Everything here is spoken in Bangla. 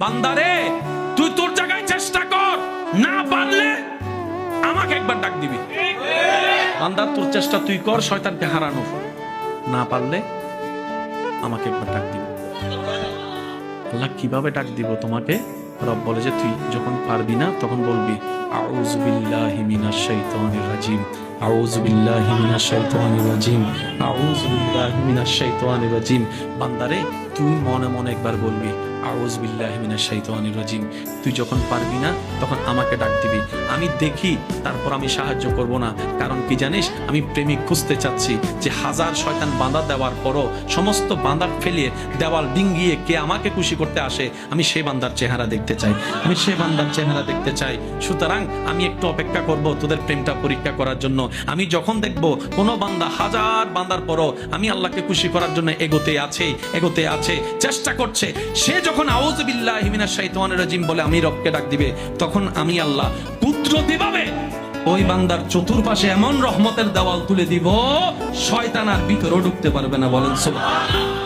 বান্দারে, তুই তোর জায়গায় চেষ্টা কর। না পারলে আমাকে একবার ডাক দিবি। বান্দার তোর চেষ্টা তুই কর, শয়তানকে হারানো। না পারলে আমাকে একবার ডাক দিবি। আল্লাহ কীভাবে ডাক দিব তোমাকে? রব বলে যে তুই যখন পারবি না, তখন বলবি আউযু বিল্লাহি মিনাশ শাইতানির রাজিম। আউযু বিল্লাহি মিনাশ শাইতানির রাজিম। আউযু মিনাশ শাইতানির রাজিম। বান্দারে, তুই মনে মনে একবার বলবি, আউযু বিল্লাহি মিনাশ শাইতানির রাজিম। তুই যখন পারবি না, তখন আমাকে ডাক দিবি। আমি দেখি, তারপর আমি সাহায্য করব না। কারণ কি জানিস, আমি প্রেমিক খুঁজতে চাচ্ছি যে হাজার শয়তান বাঁধা দেওয়ার পরও সমস্ত বাঁধা ফেলিয়ে দেওয়াল ডিঙ্গিয়ে কে আমাকে খুশি করতে আসে, আমি সে বান্দার চেহারা দেখতে চাই। আমি সে বান্দার চেহারা দেখতে চাই। সুতরাং আমি একটু অপেক্ষা করব তোদের প্রেমটা পরীক্ষা করার জন্য। আমি যখন দেখব কোনো বান্দা হাজার বান্দার পরও আমি আল্লাহকে খুশি করার জন্য এগোতে আছে এগোতে আছে, চেষ্টা করছে। সে যখন আউজ বিল্লাহ হিমিনা শাইতানির রাজিম বলে আমি রবকে ডাক দিবে, তখন আমি আল্লাহ কুদরতি দিবাবে ওই বান্দার চতুর্পাশে এমন রহমতের দেওয়াল তুলে দিব, শয়তান আর ভিতরও ঢুকতে পারবে না, বলেন সুবহানাল্লাহ।